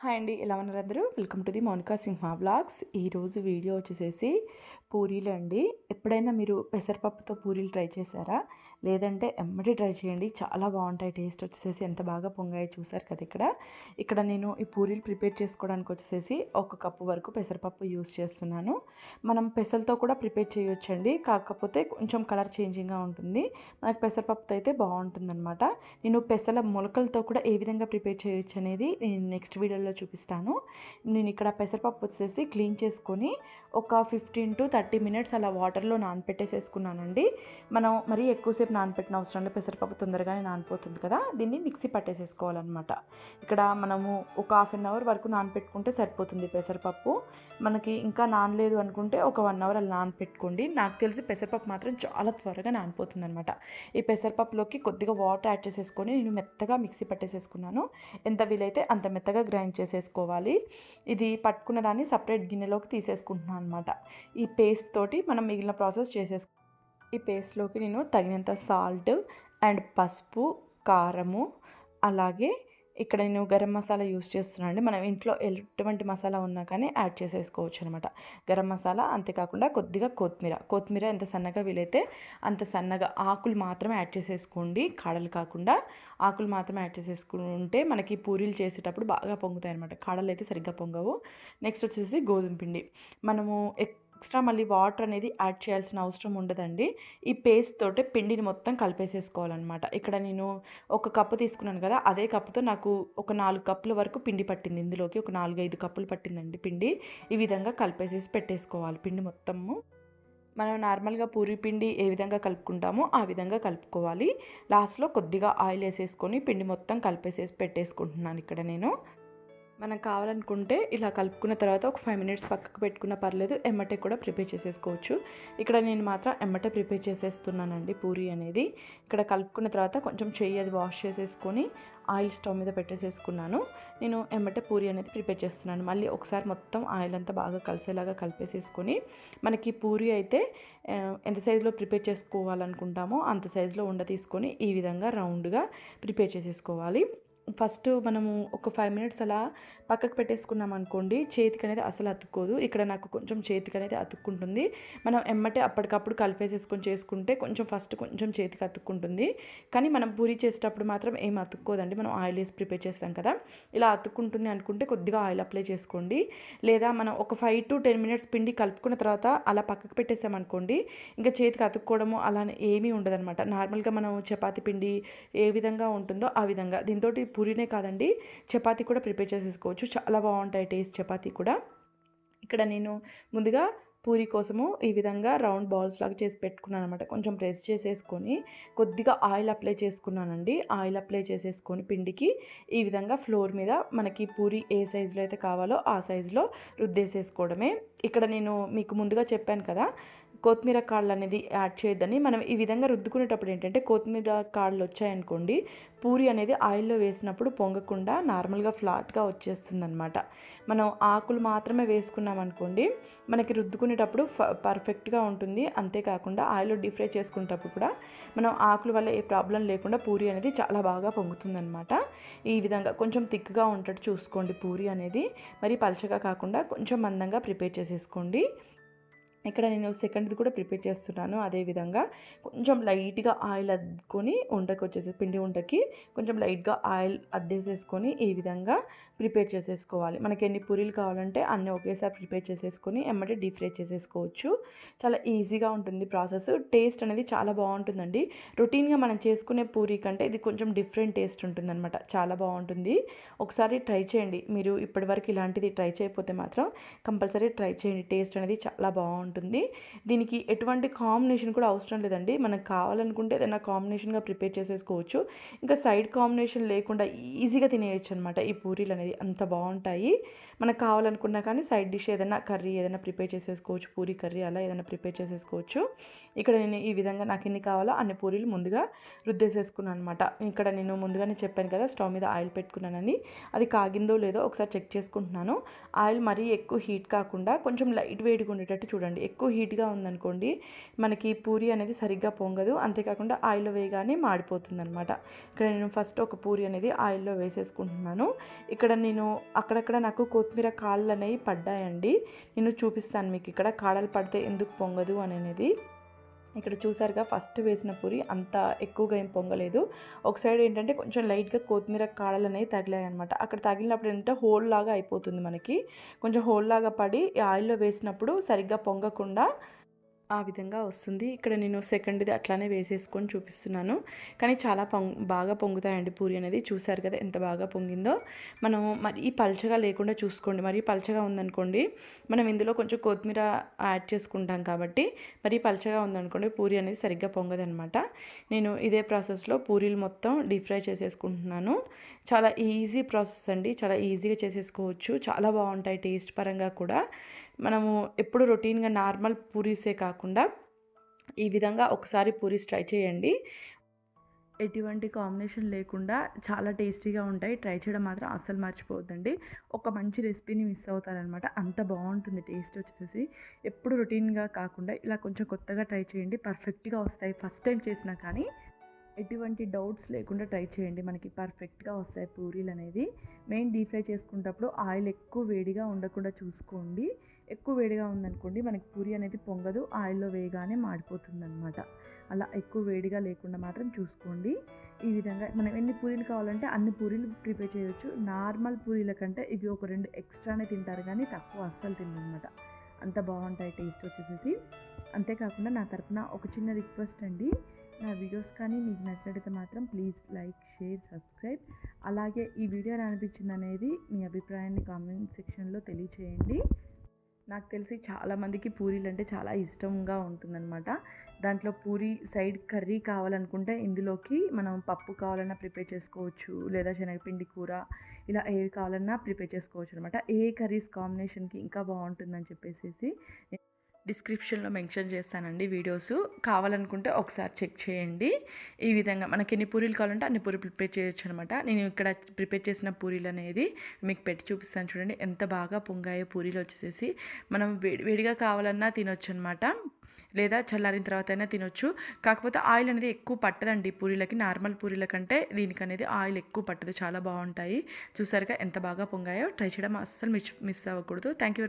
Hi అండి ఎలా ఉన్నారు అందరూ? Welcome to the Mounika Simha blogs ఈరోజు వీడియో వచ్చేసేసి పూరీలు అండి ఎప్పుడైనా మీరు పెసరపప్పుతో పూరీలు ట్రై చేశారా? లేదంటే ఎమ్మటి ట్రై చేయండి. చాలా బాగుంటాయి టేస్ట్ వచ్చేసేసి. ఎంత బాగా పొంగాయో చూసారు కదా ఇక్కడ. ఇక్కడ నేను ఈ పూరీలు ప్రిపేర్ చేసుకోవడానికి వచ్చేసేసి ఒక కప్పు వరకు పెసరపప్పు యూస్ చేస్తున్నాను. మనం పెసలతో కూడా ప్రిపేర్ చేయొచ్చండి. కాకపోతే కొంచెం కలర్ చేంజింగ్గా ఉంటుంది. మనకు పెసరపప్పుతో అయితే బాగుంటుందన్నమాట. నేను పెసల మొలకలతో కూడా ఏ విధంగా ప్రిపేర్ చేయొచ్చు అనేది నేను నెక్స్ట్ వీడియోలో చూపిస్తాను. నేను ఇక్కడ పెసరపప్పు వచ్చేసి క్లీన్ చేసుకొని ఒక ఫిఫ్టీన్ టు థర్టీ మినిట్స్ అలా వాటర్లో నానపెట్టేసేసుకున్నానండి. మనం మరీ ఎక్కువసేపు నానపెట్టిన అవసరం లేదు. పెసరపప్పు తొందరగానే నానిపోతుంది కదా. దీన్ని మిక్సీ పట్టేసేసుకోవాలన్నమాట. ఇక్కడ మనము ఒక హాఫ్ అన్ అవర్ వరకు నానపెట్టుకుంటే సరిపోతుంది పెసరపప్పు. మనకి ఇంకా నానలేదు అనుకుంటే ఒక వన్ అవర్ అలా నానపెట్టుకోండి. నాకు తెలిసి పెసరపప్పు మాత్రం చాలా త్వరగా నానిపోతుంది అనమాట ఈ పెసరపప్పులోకి కొద్దిగా వాటర్ యాడ్ చేసేసుకొని నేను మెత్తగా మిక్సీ పట్టేసేసుకున్నాను. ఎంత వీలైతే అంత మెత్తగా గ్రైండ్ చేసేసుకోవాలి. ఇది పట్టుకున్న దాన్ని సపరేట్ గిన్నెలోకి తీసేసుకుంటున్నాను అనమాట ఈ పేస్ట్ తోటి మనం మిగిలిన ప్రాసెస్ చేసేసుకో ఈ పేస్ట్లోకి నేను తగినంత సాల్ట్ అండ్ పసుపు కారము అలాగే ఇక్కడ నేను గరం మసాలా యూస్ చేస్తున్నాను అండి. మనం ఇంట్లో ఎటువంటి మసాలా ఉన్నా కానీ యాడ్ చేసేసుకోవచ్చు అనమాట గరం మసాలా అంతేకాకుండా కొద్దిగా కొత్తిమీర. కొత్తిమీర ఎంత సన్నగా వీలైతే అంత సన్నగా ఆకులు మాత్రమే యాడ్ చేసేసుకోండి. కాడలు కాకుండా ఆకులు మాత్రమే యాడ్ చేసేసుకుంటే మనకి పూరీలు చేసేటప్పుడు బాగా పొంగుతాయి అనమాట కాడలు అయితే సరిగ్గా పొంగవు. నెక్స్ట్ వచ్చేసి గోధుమ పిండి. మనము ఎక్స్ట్రా మళ్ళీ వాటర్ అనేది యాడ్ చేయాల్సిన అవసరం ఉండదండి. ఈ పేస్ట్ తోటి పిండిని మొత్తం కలిపేసేసుకోవాలన్నమాట. ఇక్కడ నేను ఒక కప్పు తీసుకున్నాను కదా అదే కప్పుతో నాకు ఒక నాలుగు కప్పుల వరకు పిండి పట్టింది. ఇందులోకి ఒక నాలుగు ఐదు కప్పులు పట్టిందండి పిండి. ఈ విధంగా కలిపేసేసి పెట్టేసుకోవాలి పిండి మొత్తము. మనం నార్మల్గా పూరి పిండి ఏ విధంగా కలుపుకుంటామో ఆ విధంగా కలుపుకోవాలి. లాస్ట్లో కొద్దిగా ఆయిల్ వేసేసుకొని పిండి మొత్తం కలిపేసేసి పెట్టేసుకుంటున్నాను ఇక్కడ నేను. మనం కావాలనుకుంటే ఇలా కలుపుకున్న తర్వాత ఒక ఫైవ్ మినిట్స్ పక్కకు పెట్టుకున్న పర్లేదు ఎమ్మటే కూడా ప్రిపేర్ చేసేసుకోవచ్చు. ఇక్కడ నేను మాత్రం ఎమ్మటే ప్రిపేర్ చేసేస్తున్నానండి పూరి అనేది. ఇక్కడ కలుపుకున్న తర్వాత కొంచెం చెయ్యి అది వాష్ చేసేసుకొని ఆయిల్ స్టవ్ మీద పెట్టేసేసుకున్నాను. నేను ఎమ్మటే పూరి అనేది ప్రిపేర్ చేస్తున్నాను. మళ్ళీ ఒకసారి మొత్తం ఆయిల్ అంతా బాగా కలిసేలాగా కలిపేసేసుకొని మనకి పూరి అయితే ఎంత సైజులో ప్రిపేర్ చేసుకోవాలనుకుంటామో అంత సైజులో ఉండ తీసుకొని ఈ విధంగా రౌండ్గా ప్రిపేర్ చేసేసుకోవాలి. ఫస్ట్ మనము ఒక ఫైవ్ మినిట్స్ అలా పక్కకు పెట్టేసుకున్నాం అనుకోండి చేతికి అనేది అసలు అతుక్కోదు. ఇక్కడ నాకు కొంచెం చేతికి అనేది అతుక్కుంటుంది. మనం ఎమ్మటే అప్పటికప్పుడు కలిపేసేసుకొని చేసుకుంటే కొంచెం ఫస్ట్ కొంచెం చేతికి అతుక్కుంటుంది. కానీ మనం పూరి చేసేటప్పుడు మాత్రం ఏం అతుక్కోదండి. మనం ఆయిల్ వేసి ప్రిపేర్ చేస్తాం కదా. ఇలా అతుక్కుంటుంది అనుకుంటే కొద్దిగా ఆయిల్ అప్లై చేసుకోండి. లేదా మనం ఒక ఫైవ్ టు టెన్ మినిట్స్ పిండి కలుపుకున్న తర్వాత అలా పక్కకు పెట్టేసామనుకోండి ఇంకా చేతికి అతుక్కోవడము అలా ఏమీ ఉండదనమాట నార్మల్గా మనం చపాతి పిండి ఏ విధంగా ఉంటుందో ఆ విధంగా. దీంతో పూరీనే కాదండి. చపాతీ కూడా ప్రిపేర్ చేసేసుకోవచ్చు. చాలా బాగుంటాయి టేస్ట్ చపాతీ కూడా. ఇక్కడ నేను ముందుగా పూరి కోసము ఈ విధంగా రౌండ్ బాల్స్ లాగా చేసి పెట్టుకున్నాను అనమాట కొంచెం ప్రెస్ చేసేసుకొని కొద్దిగా ఆయిల్ అప్లై చేసుకున్నానండి. ఆయిల్ అప్లై చేసేసుకొని పిండికి ఈ విధంగా ఫ్లోర్ మీద మనకి పూరి ఏ సైజులో అయితే కావాలో ఆ సైజులో రుద్దేసేసుకోవడమే. ఇక్కడ నేను మీకు ముందుగా చెప్పాను కదా కొత్తిమీర కాళ్ళు అనేది యాడ్ చేయొద్దని మనం ఈ విధంగా రుద్దుకునేటప్పుడు ఏంటంటే కొత్తిమీర కాళ్ళు వచ్చాయనుకోండి పూరి అనేది ఆయిల్లో వేసినప్పుడు పొంగకుండా నార్మల్గా ఫ్లాట్గా వచ్చేస్తుంది అనమాట మనం ఆకులు మాత్రమే వేసుకున్నాం అనుకోండి మనకి రుద్దుకునేటప్పుడు పర్ఫెక్ట్గా ఉంటుంది. అంతేకాకుండా ఆయిల్లో డీప్ ఫ్రై చేసుకునేటప్పుడు కూడా మనం ఆకుల వల్ల ఏ ప్రాబ్లం లేకుండా పూరి అనేది చాలా బాగా పొంగుతుందనమాట ఈ విధంగా కొంచెం థిక్గా ఉంటట్టు చూసుకోండి పూరి అనేది. మరి పలచగా కాకుండా కొంచెం మందంగా ప్రిపేర్ చేసేసుకోండి. ఇక్కడ నేను సెకండ్ది కూడా ప్రిపేర్ చేస్తున్నాను. అదేవిధంగా కొంచెం లైట్గా ఆయిల్ అద్దుకొని ఉండకి వచ్చేసి పిండి వంటకి కొంచెం లైట్గా ఆయిల్ అద్దేసేసుకొని ఈ విధంగా ప్రిపేర్ చేసేసుకోవాలి. మనకి ఎన్ని పూరీలు కావాలంటే అన్నీ ఒకేసారి ప్రిపేర్ చేసేసుకొని ఎమ్మటే డీప్ ఫ్రై చేసేసుకోవచ్చు. చాలా ఈజీగా ఉంటుంది ప్రాసెస్. టేస్ట్ అనేది చాలా బాగుంటుందండి. రొటీన్గా మనం చేసుకునే పూరీ కంటే ఇది కొంచెం డిఫరెంట్ టేస్ట్ ఉంటుందన్నమాట. చాలా బాగుంటుంది. ఒకసారి ట్రై చేయండి. మీరు ఇప్పటివరకు ఇలాంటిది ట్రై చేయకపోతే మాత్రం కంపల్సరీ ట్రై చేయండి. టేస్ట్ అనేది చాలా బాగుంటుంది. ఉంటుంది. దీనికి ఎటువంటి కాంబినేషన్ కూడా అవసరం లేదండి. మనకు కావాలనుకుంటే ఏదైనా కాంబినేషన్గా ప్రిపేర్ చేసేసుకోవచ్చు. ఇంకా సైడ్ కాంబినేషన్ లేకుండా ఈజీగా తినేయచ్చు అనమాట ఈ పూరీలు అనేది అంత బాగుంటాయి. మనకు కావాలనుకున్నా కానీ సైడ్ డిష్ ఏదైనా కర్రీ ఏదైనా ప్రిపేర్ చేసేసుకోవచ్చు. పూరి కర్రీ అలా ఏదైనా ప్రిపేర్ చేసేసుకోవచ్చు. ఇక్కడ నేను ఈ విధంగా నాకు ఎన్ని కావాలో అన్ని పూరీలు ముందుగా రుద్దేసేసుకున్నాను అనమాట ఇక్కడ నేను ముందుగానే చెప్పాను కదా స్టవ్ మీద ఆయిల్ పెట్టుకున్నానని. అది కాగిందో లేదో ఒకసారి చెక్ చేసుకుంటున్నాను. ఆయిల్ మరీ ఎక్కువ హీట్ కాకుండా కొంచెం లైట్ వేడిగా ఉండేటట్టు చూడండి. చేసుకోండి ఎక్కువ హీట్గా ఉందనుకోండి మనకి పూరి అనేది సరిగ్గా పొంగదు. అంతేకాకుండా ఆయిల్లో వేయగానే మాడిపోతుంది అనమాట ఇక్కడ నేను ఫస్ట్ ఒక పూరి అనేది ఆయిల్లో వేసేసుకుంటున్నాను. ఇక్కడ నేను అక్కడక్కడ నాకు కొత్తిమీర కాళ్ళు అనేవి పడ్డాయండి. నేను చూపిస్తాను మీకు ఇక్కడ కాడలు పడితే ఎందుకు పొంగదు అనేది. ఇక్కడ చూసారుగా ఫస్ట్ వేసిన పూరి అంత ఎక్కువగా ఏం పొంగలేదు. ఒక సైడ్ ఏంటంటే కొంచెం లైట్గా కొత్తిమీర కాడలు అనేవి తగిలాయి అనమాట అక్కడ తగిలినప్పుడు ఏంటంటే హోల్ లాగా అయిపోతుంది మనకి. కొంచెం హోల్ లాగా పడి ఆయిల్లో వేసినప్పుడు సరిగ్గా పొంగకుండా ఆ విధంగా వస్తుంది. ఇక్కడ నేను సెకండ్ది అట్లానే వేసేసుకొని చూపిస్తున్నాను. కానీ చాలా పొంగ్ బాగా పొంగుతాయండి పూరి అనేది. చూసారు కదా ఎంత బాగా పొంగిందో. మనం మరి పల్చగా లేకుండా చూసుకోండి. మరీ పల్చగా ఉందనుకోండి మనం ఇందులో కొంచెం కొత్తిమీర యాడ్ చేసుకుంటాం కాబట్టి మరీ పల్చగా ఉందనుకోండి పూరి అనేది సరిగ్గా పొంగదనమాట. నేను ఇదే ప్రాసెస్లో పూరీలు మొత్తం డీప్ ఫ్రై చేసేసుకుంటున్నాను. చాలా ఈజీ ప్రాసెస్ అండి. చాలా ఈజీగా చేసేసుకోవచ్చు. చాలా బాగుంటాయి టేస్ట్ పరంగా కూడా. మనము ఎప్పుడు రొటీన్గా నార్మల్ పూరీసే కాకుండా ఈ విధంగా ఒకసారి పూరీస్ ట్రై చేయండి. ఎటువంటి కాంబినేషన్ లేకుండా చాలా టేస్టీగా ఉంటాయి. ట్రై చేయడం మాత్రం అస్సలు మర్చిపోవద్దండి. ఒక మంచి రెసిపీని మిస్ అవుతారనమాట. అంత బాగుంటుంది టేస్ట్ వచ్చేసి. ఎప్పుడు రొటీన్గా కాకుండా ఇలా కొంచెం కొత్తగా ట్రై చేయండి. పర్ఫెక్ట్గా వస్తాయి. ఫస్ట్ టైం చేసినా కానీ ఎటువంటి డౌట్స్ లేకుండా ట్రై చేయండి. మనకి పర్ఫెక్ట్గా వస్తాయి పూరీలు అనేది మెయిన్ డీప్ ఫ్రై చేసుకునేటప్పుడు ఆయిల్ ఎక్కువ వేడిగా ఉండకుండా చూసుకోండి. ఎక్కువ వేడిగా ఉందనుకోండి మనకి పూరి అనేది పొంగదు ఆయిల్లో వేయగానే మాడిపోతుంది అనమాట అలా ఎక్కువ వేడిగా లేకుండా మాత్రం చూసుకోండి. ఈ విధంగా మనం ఎన్ని పూరీలు కావాలంటే అన్ని పూరీలు ప్రిపేర్ చేయొచ్చు. నార్మల్ పూరీల కంటే ఇవి ఒక రెండు ఎక్స్ట్రానే తింటారు కానీ తక్కువ అస్సలు తినమాట అంత బాగుంటాయి టేస్ట్ వచ్చేసేసి. అంతేకాకుండా నా తరపున ఒక చిన్న రిక్వెస్ట్ అండి. నా వీడియోస్ కానీ మీకు నచ్చినట్టయితే మాత్రం ప్లీజ్ లైక్ షేర్ సబ్స్క్రైబ్. అలాగే ఈ వీడియో అనిపించింది అనేది మీ అభిప్రాయాన్ని కామెంట్ సెక్షన్లో తెలియచేయండి. నాకు తెలిసి చాలామందికి పూరీలు అంటే చాలా ఇష్టంగా ఉంటుందన్నమాట. దాంట్లో పూరీ సైడ్ కర్రీ కావాలనుకుంటే ఇందులోకి మనం పప్పు కావాలన్నా ప్రిపేర్ చేసుకోవచ్చు లేదా శనగపిండి కూర ఇలా ఏవి కావాలన్నా ప్రిపేర్ చేసుకోవచ్చు అనమాట ఏ కర్రీస్ కాంబినేషన్కి ఇంకా బాగుంటుందని చెప్పేసి డిస్క్రిప్షన్లో మెన్షన్ చేస్తానండి వీడియోస్. కావాలనుకుంటే ఒకసారి చెక్ చేయండి. ఈ విధంగా మనకి ఎన్ని పూరీలు కావాలంటే అన్ని పూరీలు ప్రిపేర్ చేయొచ్చు అనమాట నేను ఇక్కడ ప్రిపేర్ చేసిన పూరీలు అనేది మీకు పెట్టి చూపిస్తాను చూడండి. ఎంత బాగా పొంగాయో పూరీలు వచ్చేసేసి మనం వేడి వేడిగా కావాలన్నా తినొచ్చు అనమాట లేదా చల్లారిన తర్వాత అయినా తినొచ్చు. కాకపోతే ఆయిల్ అనేది ఎక్కువ పట్టదండి పూరీలకి. నార్మల్ పూరీల కంటే దీనికి అనేది ఆయిల్ ఎక్కువ పట్టదు. చాలా బాగుంటాయి. చూసారుగా ఎంత బాగా పొంగాయో. ట్రై చేయడం అస్సలు మిస్ మిస్ అవ్వకూడదు. Thank you